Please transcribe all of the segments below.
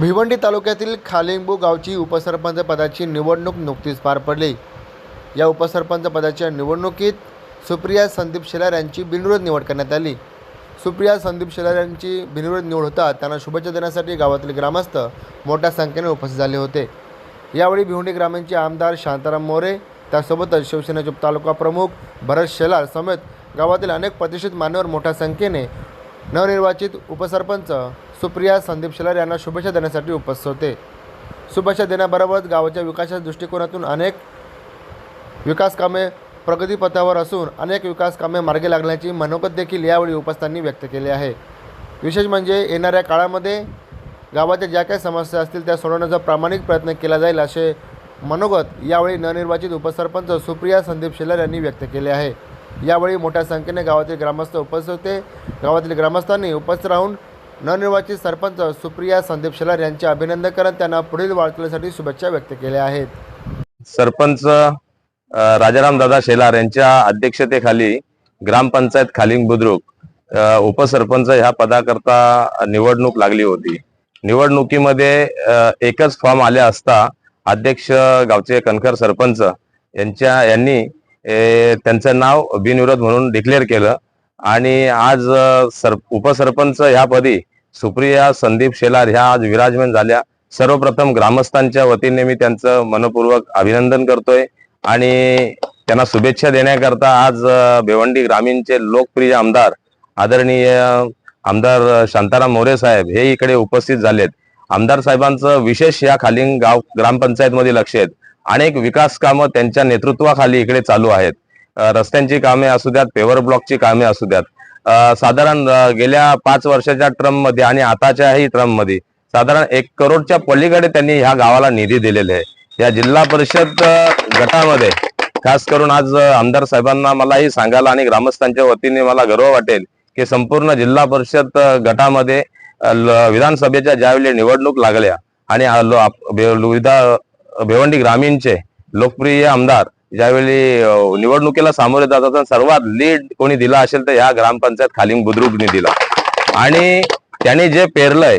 भिवंडी तालुक्यातील खालिंबू गावची उपसरपंच पदाची निवडणूक नुकतीच पार पडली. या उपसरपंच पदाच्या निवडणुकीत सुप्रिया संदीप शेलार यांची बिनविरोध निवड करण्यात आली. सुप्रिया संदीप शेलार यांची बिनविरोध निवड होता त्यांना शुभेच्छा देण्यासाठी गावातील ग्रामस्थ मोठ्या संख्येने उपस्थित झाले होते. यावेळी भिवंडी ग्रामीणचे आमदार शांताराम मोरे त्यासोबतच शिवसेनेचे तालुका प्रमुख भरत शेलार समेत गावातील अनेक प्रतिष्ठित मान्यवर मोठ्या संख्येने नवनिर्वाचित उपसरपंच सुप्रिया संदीप शेलार यांना शुभेच्छा देण्यासाठी उपस्थित होते. शुभेच्छा देण्याबरोबरच गावाच्या विकासाच्या दृष्टिकोनातून अनेक विकास कामे प्रगतीपथावर असून अनेक विकास कामे मार्गी लागण्याची मनोगत देखील यावेळी उपस्थांनी व्यक्त केले आहे. विशेष म्हणजे येणाऱ्या काळामध्ये गावाच्या ज्या काही समस्या असतील त्या सोडवण्याचा प्रामाणिक प्रयत्न केला जाईल असे मनोगत यावेळी नवनिर्वाचित उपसरपंच सुप्रिया संदीप शेलार यांनी व्यक्त केले आहे. यावेळी मोठ्या संख्येने गावातील ग्रामस्थ उपस्थित होते. गावातील ग्रामस्थांनी उपस्थित राहून नवनिर्वाचित सरपंच सुप्रिया संदीप शेलार यांचे अभिनंदन करत त्यांना पुढील वाटचालीसाठी शुभेच्छा व्यक्त केल्या आहेत. सरपंच राजाराम दादा शेलार यांच्या अध्यक्षतेखाली ग्रामपंचायत खालिंग बुद्रुक उपसरपंच ह्या पदाकरता निवडणूक लागली होती. निवडणुकीमध्ये एकच फॉर्म आले असता अध्यक्ष गावचे कणखर सरपंच यांच्या यांनी त्यांचं नाव बिनविरोध म्हणून डिक्लेअर केलं. आणि आज सर उपसरपंच ह्या पदी सुप्रिया संदीप शेलार ह्या आज विराजमान झाल्या. सर्वप्रथम ग्रामस्थांच्या वतीने मी त्यांचं मनपूर्वक अभिनंदन करतोय आणि त्यांना शुभेच्छा देण्याकरता आज भिवंडी ग्रामीणचे लोकप्रिय आमदार आदरणीय आमदार शांताराम मोरे साहेब हे इकडे उपस्थित झालेत. आमदार साहेबांचं विशेष या खाली गाव ग्रामपंचायतमध्ये लक्ष आहेत. अनेक विकास कामं त्यांच्या नेतृत्वाखाली इकडे चालू आहेत. रस्त्यांची कामे असू द्यात पेवर ब्लॉकची कामे असू द्यात. साधारण गेल्या पाच वर्षाच्या ट्रममध्ये आणि आताच्याही ट्रममध्ये साधारण एक करोडच्या पलीकडे त्यांनी ह्या गावाला निधी दिलेले आहे. या जिल्हा परिषद गटामध्ये खास करून आज आमदार साहेबांना मलाही सांगायला आणि ग्रामस्थांच्या वतीने मला गर्व वाटेल की संपूर्ण जिल्हा परिषद गटामध्ये विधानसभेच्या ज्यावेळी निवडणूक लागल्या आणि भेवंडी भिवंडी ग्रामीणचे लोकप्रिय आमदार ज्यावेळी निवडणुकीला सामोरे जात असताना सर्वात लीड कोणी दिला असेल तर ह्या ग्रामपंचायत खालिंग बुद्रुकने दिला. आणि त्याने जे पेरलंय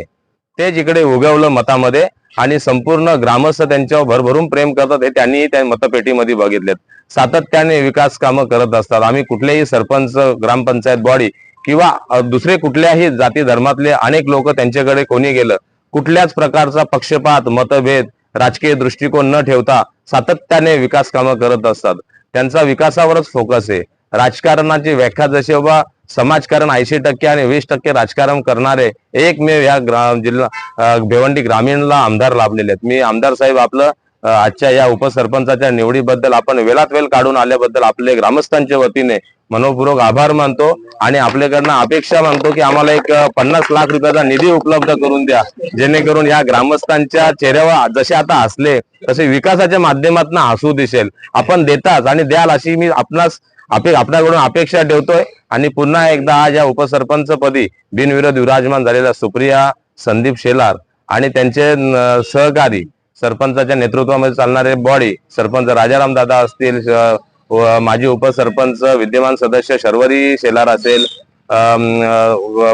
ते जिकडे उगवलं मतामध्ये आणि संपूर्ण ग्रामस्थ त्यांच्यावर भरभरून प्रेम करतात हे त्यांनी त्या मतपेटीमध्ये बघितलेत. सातत्याने विकास कामं करत असतात. आम्ही कुठलेही सरपंच ग्रामपंचायत बॉडी किंवा दुसरे कुठल्याही जाती धर्मातले अनेक लोक त्यांच्याकडे कोणी गेलं कुठल्याच प्रकारचा पक्षपात मतभेद राजकीय दृष्टिकोन न ठेवता सातत्याने विकास कामं करत असतात. त्यांचा विकासावरच फोकस आहे. राजकारणाची व्याख्या जशी बाबा समाजकारण ऐंशी टक्के आणि वीस टक्के राजकारण करणारे एकमेव या ग्रा जिल्हा भिवंडी ग्रामीणला आमदार लाभलेले आहेत. मी आमदार साहेब आपलं आजच्या या उपसरपंचाच्या निवडीबद्दल आपण वेळात वेळ काढून आल्याबद्दल आपले ग्रामस्थांच्या वतीने मनोपूर्वक आभार मानतो आणि आपल्याकडनं अपेक्षा मानतो की आम्हाला एक पन्नास लाख रुपयाचा निधी उपलब्ध करून द्या. जेणेकरून या ग्रामस्थांच्या चेहऱ्यावर जसे आता हसले तसे विकासाच्या माध्यमातून हसू दिसेल. आपण देताच आणि द्याल अशी मी आपणास आपे आपल्याकडून अपेक्षा ठेवतोय. आणि पुन्हा एकदा आज या उपसरपंच पदी बिनविरोध विराजमान झालेल्या सुप्रिया संदीप शेलार आणि त्यांचे सहकारी सरपंचाच्या नेतृत्वामध्ये चालणारे बॉडी सरपंच राजाराम दादा असतील माजी उपसरपंच विद्यमान सदस्य शर्वरी शेलार असेल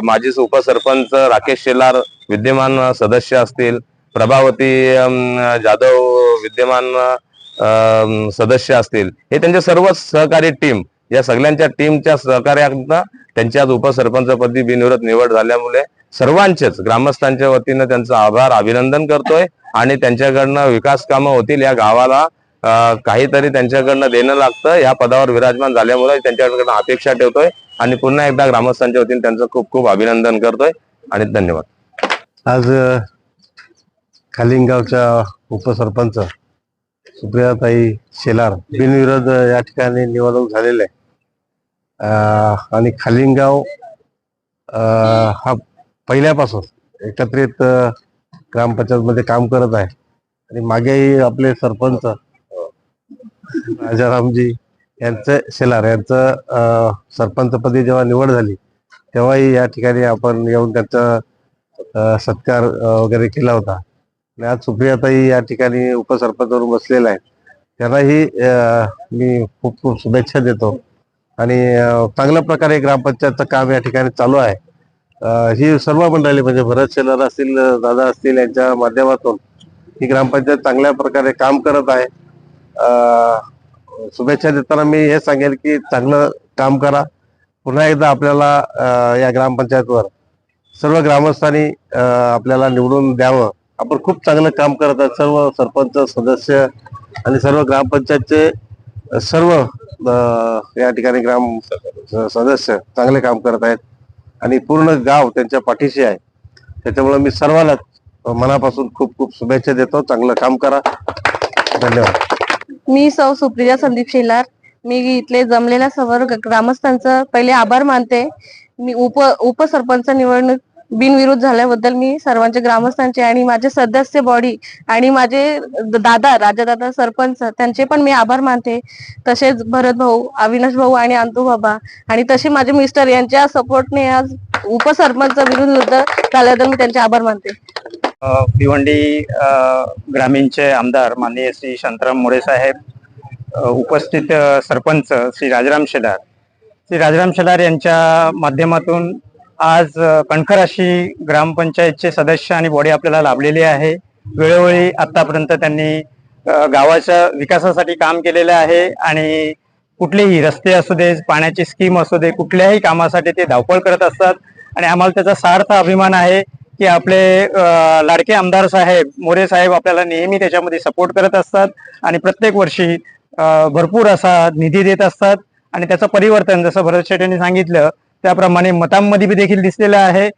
माजी उपसरपंच राकेश शेलार विद्यमान सदस्य असतील प्रभावती जाधव विद्यमान सदस्य असतील. हे त्यांचे सर्व सहकारी टीम या सगळ्यांच्या टीमच्या सहकार्यानं त्यांची आज उपसरपंचपदी बिनविरोध निवड झाल्यामुळे सर्वांचेच ग्रामस्थांच्या वतीनं त्यांचं आभार अभिनंदन करतोय आणि त्यांच्याकडनं विकास कामं होतील या गावाला काहीतरी त्यांच्याकडनं देणं लागतं. या पदावर विराजमान झाल्यामुळे त्यांच्याकडनं अपेक्षा ठेवतोय आणि पुन्हा एकदा ग्रामस्थांच्या वतीने त्यांचं खूप खूप अभिनंदन करतोय आणि धन्यवाद. आज अ, खालिंगावच्या उपसरपंच सुप्रियाताई शेलार बिनविरोध या ठिकाणी निवडणूक झालेले आहे. आणि खालिंगाव हा पहिल्यापासून एकत्रित ग्रामपंचायतमध्ये काम करत आहे. आणि मागेही आपले सरपंच राजारामजी यांचं शेलार यांचं सरपंचपदी जेव्हा निवड झाली तेव्हाही या ठिकाणी आपण येऊन त्यांचं सत्कार वगैरे केला होता. आणि आज सुप्रियाताई या ठिकाणी उपसरपंच म्हणून बसलेल्या आहेत. त्यांनाही मी खूप खूप शुभेच्छा देतो. आणि चांगल्या प्रकारे ग्रामपंचायतचं काम या ठिकाणी चालू आहे. ही सर्व मंडळी म्हणजे भरत शेलार असतील दादा असतील यांच्या माध्यमातून ही ग्रामपंचायत चांगल्या प्रकारे काम करत आहे. शुभेच्छा देताना मी हे सांगेल की चांगलं काम करा. पुन्हा एकदा आपल्याला या ग्रामपंचायतवर सर्व ग्रामस्थांनी आपल्याला निवडून द्यावं. आपण खूप चांगलं काम करत आहात. सर्व सरपंच सदस्य आणि सर्व ग्रामपंचायतचे सर्व या ठिकाणी ग्राम सदस्य चांगले काम करत आहेत आणि पूर्ण गाव त्यांच्या पाठीशी आहे. त्याच्यामुळे मी सर्वांना मनापासून खूप खूप शुभेच्छा देतो. चांगलं काम करा. धन्यवाद. मी सौ सुप्रिया संदीप शेलार. मी इथले जमलेल्या सर्व ग्रामस्थांचं पहिले आभार मानते. मी उप उपसरपंच निवडणूक बिनविरोध झाल्याबद्दल मी सर्वांचे ग्रामस्थांचे आणि माझे सदस्य बॉडी आणि माझे दादा राजादादा सरपंच त्यांचे पण मी आभार मानते. तसेच भरत भाऊ अविनाश भाऊ आणि अंतू बाबा आणि तसे माझे मिस्टर यांच्या सपोर्टने आज उपसरपंच विरुद्ध झाल्याबद्दल मी त्यांचे आभार मानते. भिवंडी ग्रामीणचे आमदार माननीय श्री शांताराम मोरे साहेब उपस्थित सरपंच श्री राजाराम शेलार. श्री राजाराम शेलार यांच्या माध्यमातून आज कणखराशी ग्रामपंचायतचे सदस्य आणि बॉडी आपल्याला लाभलेली आहे. वेळोवेळी आतापर्यंत त्यांनी गावाच्या विकासासाठी काम केलेलं आहे आणि कुठलेही रस्ते असू दे पाण्याची स्कीम असू दे कुठल्याही कामासाठी ते धावपळ करत असतात. आणि आम्हाला त्याचा सार्थ अभिमान आहे की आपले लाडके आमदार साहेब मोरे साहेब आपल्याला नेहमी त्याच्यामध्ये सपोर्ट करत असतात आणि प्रत्येक वर्षी भरपूर असा निधी देत असतात. आणि त्याचं परिवर्तन जसं भरत शेठ यांनी सांगितलं त्याप्रमाणे मतांमध्ये बी देखील दिसलेलं आहे.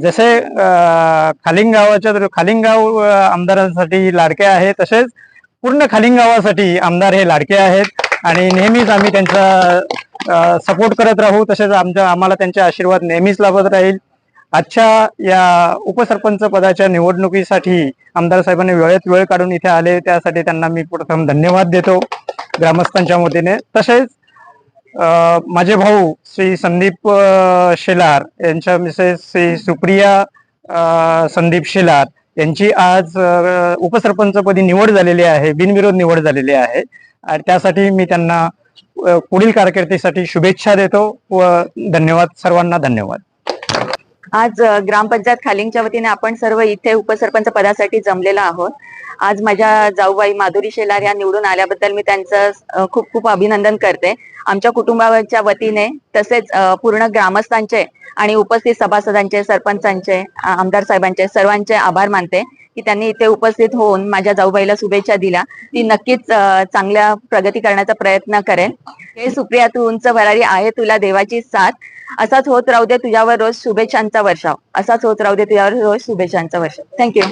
जसे खालिंगावाच्या खालिंग गावाच्या खालिंग गाव आमदारांसाठी लाडके आहे तसेच पूर्ण खालिंग गावासाठी आमदार हे लाडके आहेत. आणि नेहमीच आम्ही त्यांचा सपोर्ट करत राहू तसेच आमच्या आम्हाला त्यांचे आशीर्वाद नेहमीच लाभत राहील. आजच्या या उपसरपंच पदाच्या निवडणुकीसाठी आमदार साहेबांनी वेळेत वेळ काढून इथे आले त्यासाठी त्यांना मी प्रथम धन्यवाद देतो ग्रामस्थांच्या वतीने. तसेच माझे भाऊ श्री संदीप शेलार यांच्या मिसेस श्री सुप्रिया संदीप शेलार यांची आज उपसरपंचपदी निवड झालेली आहे बिनविरोध निवड झालेली आहे. आणि त्यासाठी मी त्यांना पुढील कारकिर्दीसाठी शुभेच्छा देतो व धन्यवाद सर्वांना धन्यवाद. आज ग्रामपंचायत खालिंगच्या वतीने आपण सर्व इथे उपसरपंच पदासाठी जमलेलो आहोत. आज माझ्या जाऊबाई माधुरी शेलार या निवडून आल्याबद्दल मी त्यांचं खूप खूप अभिनंदन करते. आमच्या कुटुंबाच्या वतीने तसेच पूर्ण ग्रामस्थांचे आणि उपस्थित सभासदांचे सरपंचांचे आमदार साहेबांचे सर्वांचे आभार मानते. की त्यांनी इथे उपस्थित होऊन माझ्या जाऊबाईला शुभेच्छा दिल्या. ती नक्कीच चांगल्या प्रगती करण्याचा प्रयत्न करेन. हे सुप्रिया तू उंच भरारी आहे तुला देवाची साथ. असाच होत राहू दे तुझ्यावर रोज शुभेच्छांचा वर्षाव. असाच होत राहू दे तुझ्यावर रोज शुभेच्छांचा वर्षाव. थँक्यू